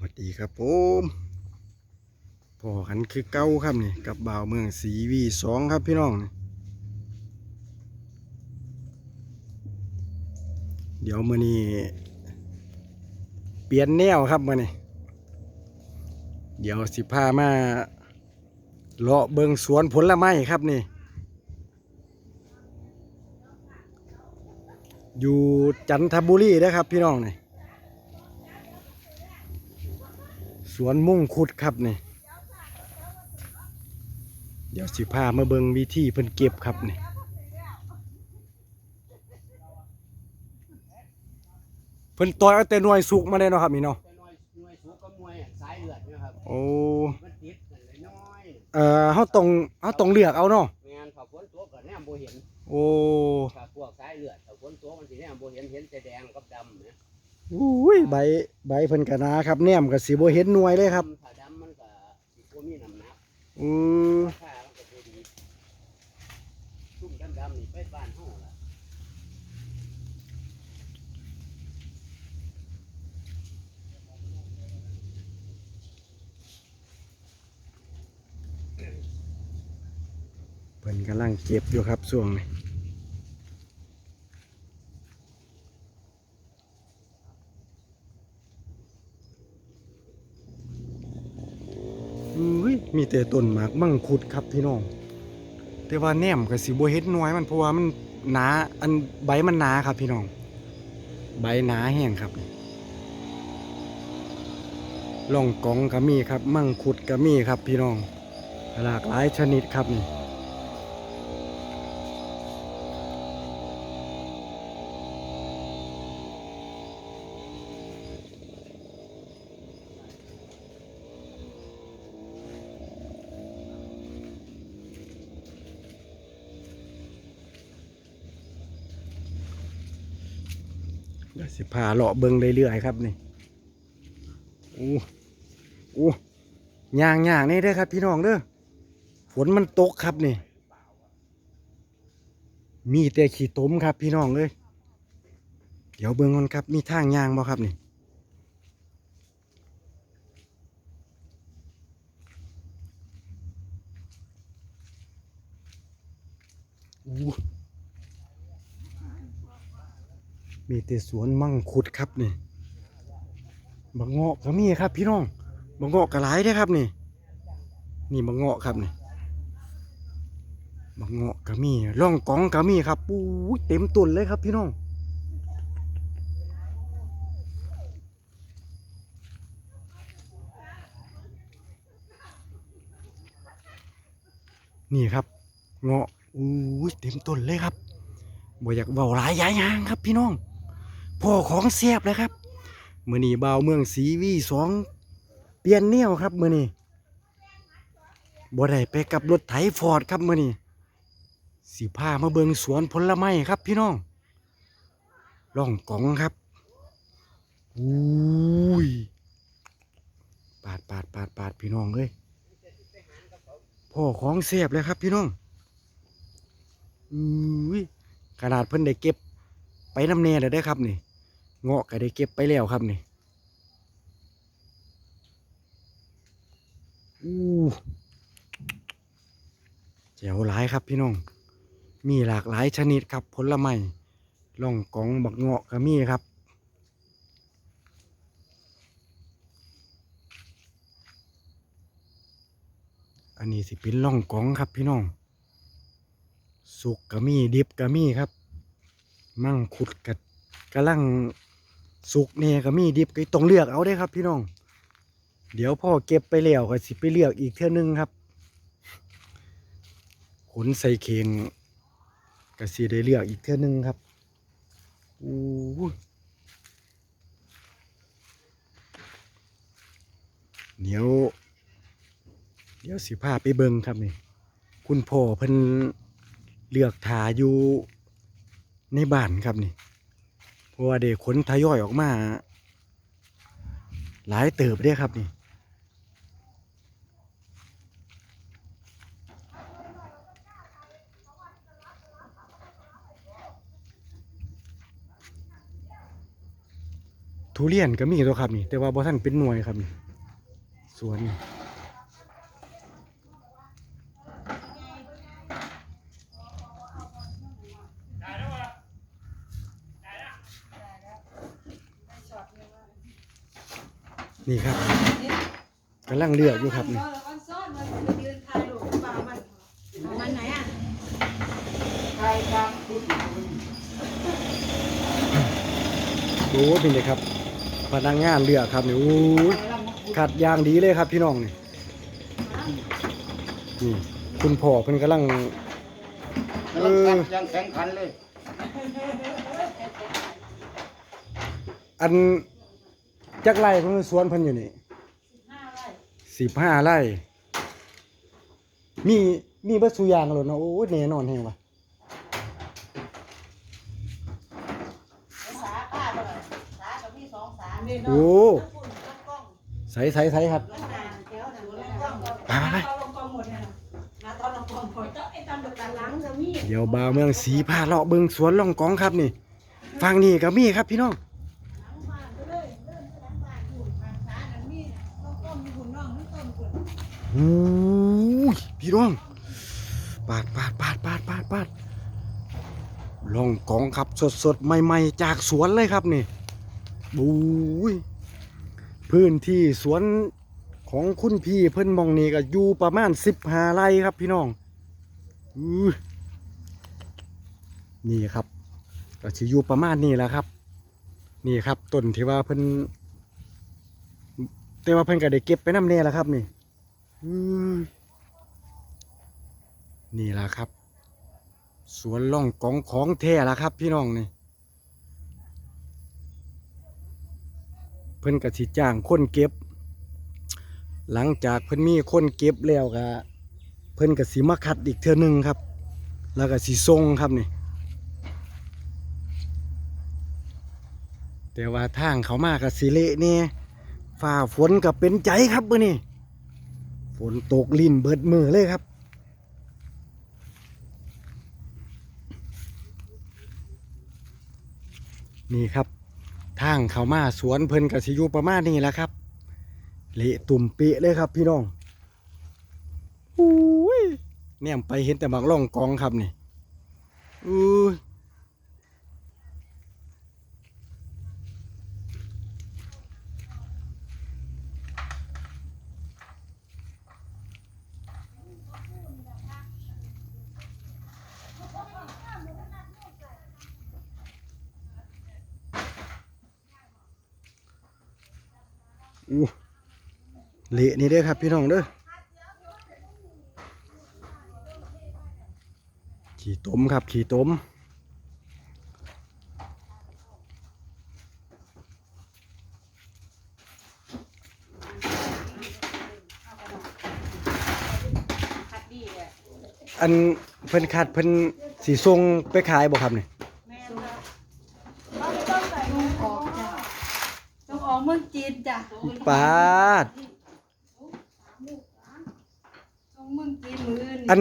สวัสดีครับผมพอกันคือเก้าครับนี่กับบ่าวเมืองสีวีสองครับพี่น้องนี่เดี๋ยวมือนี้เปลี่ยนแนวครับมือนี้เดี๋ยวสิพามาเลาะเบิงสวนผลไม้ครับนี่ อยู่จันทบุรีนะครับพี่น้องนี่ สวนมุ่งคุดครับนี่ เดี๋ยวสิพามาเบิงวิธีเพิ่นเก็บครับนี่เพิ่นต่อยเอาแต่หน่วยสุกมาได้เนาะครับนี่เนาะแต่หน่วยหน่วยสูงก็มวยสายเลือดเนะครับโอ้มันติดกันเลยน้อยเอ่อเฮาต้องเฮาต้องเลือกเอาเนาะแม่นถ้าฝนตกก็แนมบ่เห็นโอ้ถ้าพวกสายเลือดถ้าฝนตกมันสิแนมบ่เห็นเห็นแต่แดงกับดำนะ อุ้ยใบใบเพิ่นก็หนาครับแนมก็สิบ่เห็นหน่วยเลยครับถ้าดำมันก็สิบ่มีน้ำหนักอือราคามันก็บ่ดีซุ่มดำๆนี่ไปบ้านเฮาล่ะเพิ่นกำลังเก็บอยู่ครับช่วงนี้อุ้ยมี แต่ต้นหมากมั่งคุดครับพี่น้อง แต่ว่าแหนมกับสีบัวเฮ็ดน้อยมันเพราะว่ามันหนาอันใบมันหนาครับพี่น้อง ใบหนาแห้งครับล่องกองก็มีครับ มั่งคุดก็มีครับพี่น้องหลากหลายชนิดครับนี่ เดี๋ยวสิพาเลาะเบิงเรื่อยๆครับนี่โอ้โอ้ย่างย่างนี่เด้ครับ พี่น้องเด้อฝนมันตกครับนี่ มีแต่ขี้ตมครับ พี่น้องเลยเดี๋ยวเบิงกันครับ มีทางย่างบ่ครับนี่อู้ มีแต่สวนมั่งคุดครับนี่บางเงาะก็มีครับ พี่น้องบางเงาะก็หลายเด้ครับนี่ นี่บางเงาะครับนี่บางเงาะก็มีร่องกองก็มีครับปู๊ยเต็มต้นเลยครับพี่น้องนี่ครับ เงาะอู้เต็มต้นเลยครับบ่อยากเบาหลายย้ายยางครับพี่น้อง พ่อของเสียบเลยครับมือนี้บ่าวเมืองสีวีสองเปลี่ยนแนวครับมือนี้บ่ได้ไปกับรถไถฟอร์ดครับมือนี้สีผ้ามาเบิงสวนผลไม้ครับ พี่น้องล่องกองครับอุ้ยปาดปาดปาดปาดพี่น้องเอ้ยพ่อของเสียบเลยครับ พี่น้องอุ้ยขนาดเพิ่นได้เก็บไปน้ำเนแล้วได้ครับนี่ เงาะก็ได้เก็บไปแล้วครับนี่อู้แจ๋วหลายครับพี่น้อง มีหลากหลายชนิดครับผลไม้ล่องกองบักเงาะก็มีครับอันนี้สิเป็นล่องกองครับพี่น้อง สุกก็มีดิบก็มีครับ มั่งขุดกัดกำลัง สุกเนี่ยก็มีดิบก็ต้องเลือกเอาได้ครับพี่น้อง เดี๋ยวพ่อเก็บไปแล้วก็สิไปเลือกอีกเท่านึงครับขนใส่เข่งก็สิได้เลือกอีกเท่านึงครับอู้เดี๋ยวเดี๋ยวสิพาไปเบิงครับนี่ คุณพ่อเพิ่นเลือกถาอยู่ในบ้านครับนี่ ราะว่าเด็กขนทยอยออกมา หลายเติบเด้ครับนี่ทุเรียนก็มีตัวครับนี่ แต่ว่าบ่ทันเป็นหน่วยครับนี่สวน นี่นี่ครับกำลังเลือกอยู่ครับนี่มันไหนอะโอ้เป็นเลยครับพนักงานเลือกครับนี่โอ้ยขัดอยางดีเลยครับพี่น้องนี่นี่คุณพ่อเพิ่นกำลังเออยังแข็งขันเลย อัน จักไร่เพิ่นสวนเพิ่นอยู่นี่สิบห้าไร่ มีมีเบิดสุอยางแล้วเนาะโอ้ยแน่นอนแฮงว่ะสาป้าบ่ล่ะสากับพี่สองสาโอ้คุณต้องกล้องใสใสใสครับนั่นน่ะเดี๋ยวน่ะกล้องไปไปไปเอาลงกล้องหมดเนี่ยนะตอนลงกล้องหมดไอ้ตอนดักหลังจะมีเดี๋ยวบ่าวเมืองสีพาเลาะเบิ่งสวนล่องกองครับนี่ฟังนี่ก็มีครับพี่น้องหลังบ้านไปเลยเริ่มหลังบ้านอยู่ทางสานั่นมีต้องกล้องมีหุ่นน้องมีต้นคุณ โอ้ ยพี่น้องปาดปาดปาดปาดปาดปาดลองกองครับสดสดใหม่ๆ จากสวนเลยครับนี่บูยพื้นที่สวนของคุณพี่เพิ่นมองนี่ก็อยู่ประมาณสิบหาไร่ครับพี่น้องอนี่ครับก็สิอยู่ประมาณนี้แหละครับ นี่ครับต้นที่ว่าเพิ่นแต่ว่าเพิ่นก็ได้เก็บไปน้ำแน่แล้วครับนี่อื นี่ล่ะครับ สวนล่องกองของแท้ละครับ พี่น้องนี่เพิ่นก็สิจ้างคนเก็บ หลังจากเพิ่นมีคนเก็บแล้วก็เพิ่นก็สิมาคัดอีกเทื่อหนึงครับ แล้วก็สิส่งครับนี่แต่ว่าทางเขามาก็สิเละแน่ฝ่าฝนก็เป็นใจครับมื้อนี้ฝนตกลิ่นเบิดมือเลยครับ นี่ครับ ทางเขามาสวนเพิ่นกับสิยูประมาณนี้แหละครับเละตุ่มเปะเลยครับพี่น้องอุ้ยเนี่ยไปเห็นแต่หมักล่องกองครับนี่อุ้ อู้เละนี่เด้อครับพี่น้องเด้อขี่ต้มครับขี่ต้มอันเพิ่นขาดเพิ่นสีทรงไปขายบ่ครับนี่ แม่ครับเราไม่ต้องใส่ลงออกจ้ะต้องออกเมืองจีนจ้ะปาดต้องเมืองจีนมืออัน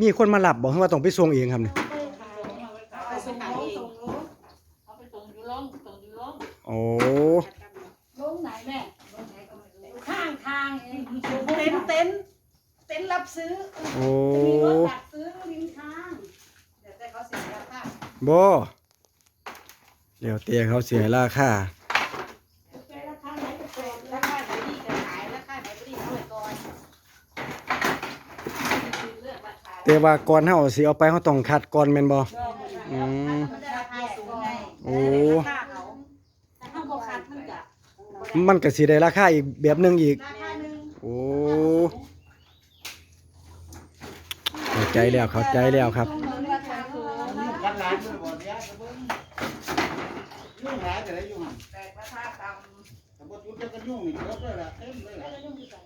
มีคนมารับบอกว่าต้องไปส่งเองครับนี่ไปส่งน้องส่งน้องเอาไปส่งอยู่ร้องส่งอยู่ร้องโอ้ลงไหนแม่ลงไหนก็ไม่รู้ข้างทางเองเต็นท์เต็นท์เต็นท์รับซื้อโอ้จะมีรถดักซื้อริมทางเดี๋ยวแต่เขาเสียราคาบ่เดี๋ยวเตียเขาเสียราคา เสียราคาไหนก็เสียราคาไหนดีก็ขายราคาไหนไม่ดีเอาไว้ก่อน เลือกราคา แต่ว่าก่อนเฮาสิเอาไปเฮาต้องคัดก่อนแม่นบ่อืมโอ้แต่ถ้าบ่คัดมันจะมันก็สิได้ราคาอีกแบบหนึงอีก ราคาหนึงโอ้เข้าใจแล้วเข้าใจแล้วครับราคาสูงยุ่งกันหลายมือบ่เนี้ยเบิ่งยุ่งหลายแต่ได้ยุ่งแต่ราคาต่แต่บ่จุดจะกันยุ่งนี่เบิดเลยล่ะเต็มเลยล่ะ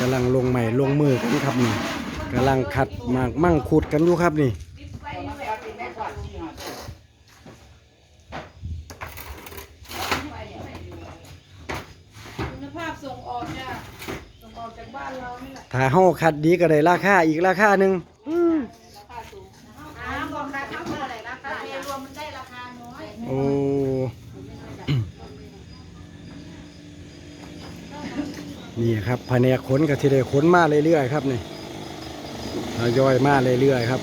กำลังลงใหม่ลงมือกันครับนี่กำลังขัดหมากมั่งขุดกันอยู่ครับนี่เอามาคัดเป็นแม่กวาดที่หาตัวคุณภาพส่งออกจ้ะส่งออกจากบ้านเรานี่แหละถ้าเฮาขัดดีก็ได้ราคาอีกราคาหนึ่งอืม อ่าบอกราคาเท่าไหร่ราคาเมรวมมันได้ราคาน้อย โอ้ นี่ครับแผนกขนก็ที่ได้ขนมาเรื่อยๆครับนี่ทยอยมาเรื่อยๆครับ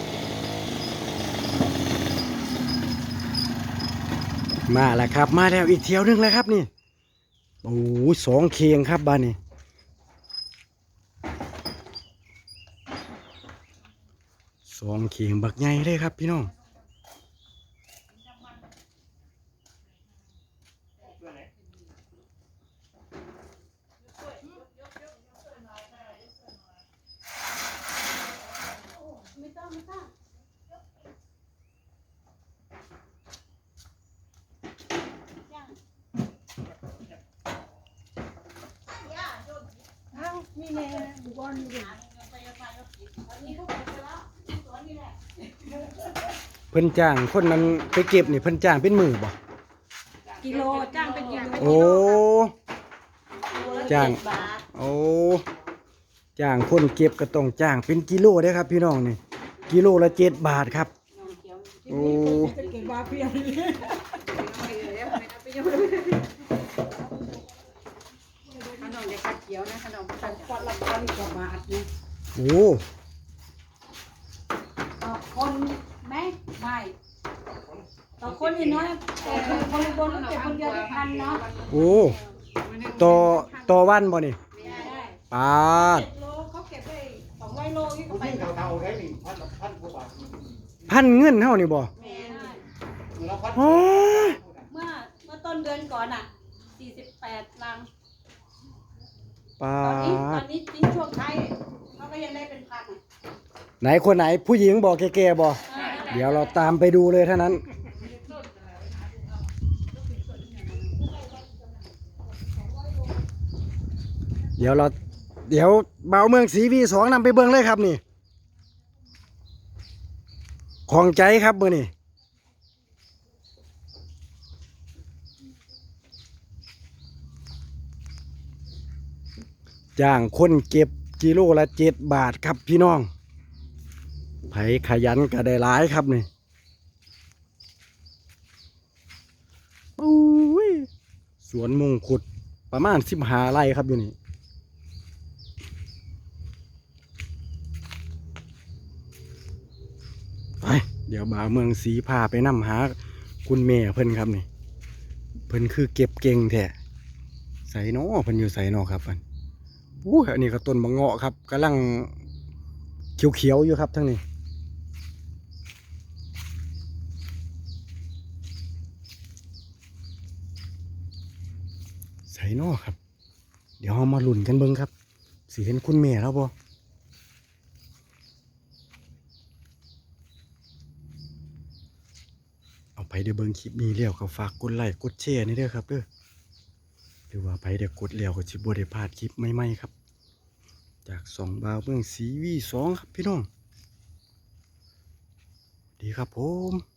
มาแล้วครับ มาแล้วอีกเที่ยวหนึงแล้วครับนี่โอ้สองเคียงครับบ้านนี้สองเคียงบักใหญ่เลยครับพี่น้อง องไม่ต้องอ้าวนี่แน่บุบอลนี่ดิเพิ่นจ้างคนนั้นไปเก็บนี่เพิ่นจ้างเป็นมือบ่กิโลจ้างเป็นกิโลโอ้ จ้างเจ็ดบาทโอ้ จ้างคนเก็บก็ต้องจ้างเป็นกิโลได้อครับพี่น้องนี่ กิโลละเจ็ดบาทครับ โอ้เป็นเก่งเพียงเลยขนมเด็กกระเขียวนะขนมปังปัดละพันกว่าบาทนี่โอ้ต่อคนไหมไม่ต่อคนอย่างน้อยแต่คนบนเก็บคนเดียวได้พันเนาะโอ้ต่อต่อวันบ่นี่ได้ปาด พันเงินเท่านี่บ่แม่ได้เราพันโอ้ยเมื่อเมื่อต้นเดือนก่อนอะ 48 ลัง ปาตอนนี้ตอดนนี้ทิ้งช่วงท้ายเขาก็ยังได้เป็นพันอะไหนคนไหนผู้หญิงบอกแก่ๆบ่เออนั่นแหละเดี๋ยวเราตามไปดูเลยเท่านั้น เดี๋ยวเรา เดี๋ยวเบาวเมืองสีวีสองนำไปเบิ่งเลยครับนี่ ของใจครับมือนี่จ้างคนเก็บกิโลละเจ็ดบาทครับพี่น้องไผขยันก็ได้หลายครับนี่อุ้ยสวนมงคุดประมาณสิบหาไร่ครับอยู่นี่ ไปเดี๋ยวบ่าวเมืองสีพาไปนำหาคุณแม่เพิ่นครับนี่ เพิ่นคือเก็บเก่งแท้ใส่นอเพิ่นอยู่ใส่นอครับอันอู้อันนี้ก็ต้นมะเงาะครับกำลังเขียวๆอยู่ครับทั้งนี้ใส่นอครับ เดี๋ยวเรามาลุ้นกันเบิ่งครับสิเห็นคุณแม่แล้วบ่ เอาไปเดี๋ยวเบิ่งคลิปนี้แล้วก็ฝากกดไลค์กดแชร์นี่เด้อครับเด้อหรือว่าไปเดี๋ยวกดแล้วก็สิบ่ได้พลาดคลิปใหม่ๆครับ จากสองบาวเมืองสีวีสองครับพี่น้อง ดีครับผม